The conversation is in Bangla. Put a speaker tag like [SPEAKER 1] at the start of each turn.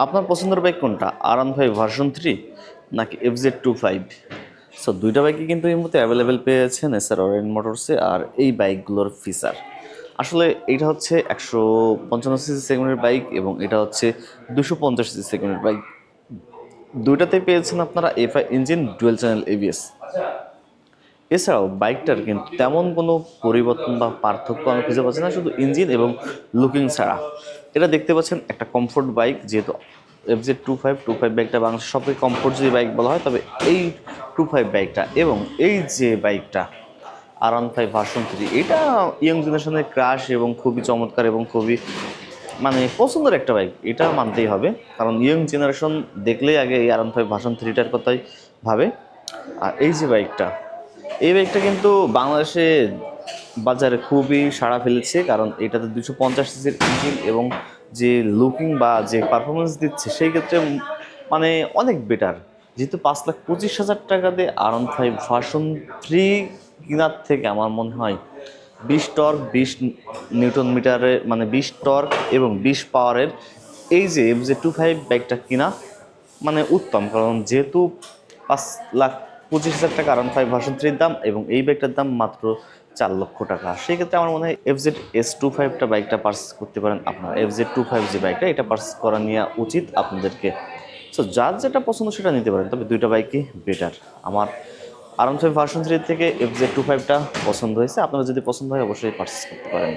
[SPEAKER 1] আপনার পছন্দের বাইক কোনটা? R one five version three নাকি F Z two five so দুইটা বাইকই কিন্তু এই মুহূর্তে অ্যাভেলেবেল পেয়েছেন এস আর অরেন মোটরসে আর এই বাইকগুলোর ফিচার আসলে এটা হচ্ছে একশো পঞ্চান্ন সিসি সেগমেন্টের বাইক এবং এটা হচ্ছে দুশো পঞ্চাশ সিসি সেগমেন্টের বাইক দুইটাতে পেয়েছেন আপনারা FI engine dual channel ABS এছাড়াও বাইকটার কিন্তু তেমন কোনো পরিবর্তন বা পার্থক্য আমি খুঁজে পাচ্ছি না, শুধু ইঞ্জিন এবং লুকিং ছাড়া। এটা দেখতে পাচ্ছেন একটা কমফোর্ট বাইক যেহেতু F Z two five two five বাইকটা বাংলাদেশের সবথেকে কমফোর্ট যদি বাইক বলা হয়, তবে এই টু ফাইভ বাইকটা এবং এই যে বাইকটা R one five version three এটা ইয়ং জেনারেশনের ক্রাশ এবং খুবই চমৎকার এবং খুবই মানে পছন্দের একটা বাইক এটা মানতেই হবে। কারণ ইয়ং জেনারেশন দেখলেই আগে এই আর ওয়ান ফাইভ ভার্সন থ্রিটার কথাই ভাবে। আর এই যে বাইকটা এই বাইকটা কিন্তু বাংলাদেশে বাজারে খুবই সাড়া ফেলেছে, কারণ এটাতে দুশো পঞ্চাশ সিসির ইঞ্জিন এবং যে লুকিং বা যে পারফরমেন্স দিচ্ছে, সেই ক্ষেত্রে মানে অনেক বেটার যেহেতু পাঁচ লাখ পঁচিশ হাজার টাকা দিয়ে R one five version three কেনার থেকে আমার মনে হয় বিশ টর্ক বিশ নিউটন মিটারের মানে বিশ টর্ক এবং বিশ পাওয়ারের এই যে এফ জে টু ফাইভ বাইকটা কিনা মানে উত্তম। কারণ যেহেতু পাঁচ লাখ পঁচিশ হাজার টাকা আর ফাইভ ভার্সন থ্রির দাম এবং এই বাইকটার দাম মাত্র চার লক্ষ টাকা। সেই ক্ষেত্রে আমার মনে হয় এফ জেড এস টু ফাইভটা বাইকটা পার্চেস করতে পারেন আপনার। এফ জেড টু ফাইভ যে বাইকটা এটা পার্চেস করা নেওয়া উচিত আপনাদেরকে। সো যার যেটা পছন্দ সেটা নিতে পারেন, তবে দুইটা বাইকই বেটার আমার আর ফাইভ ভার্সন থ্রি থেকে এফ জেড টু ফাইভটা পছন্দ হয়েছে। আপনারা যদি পছন্দ হয়, অবশ্যই পার্চেস করতে পারেন।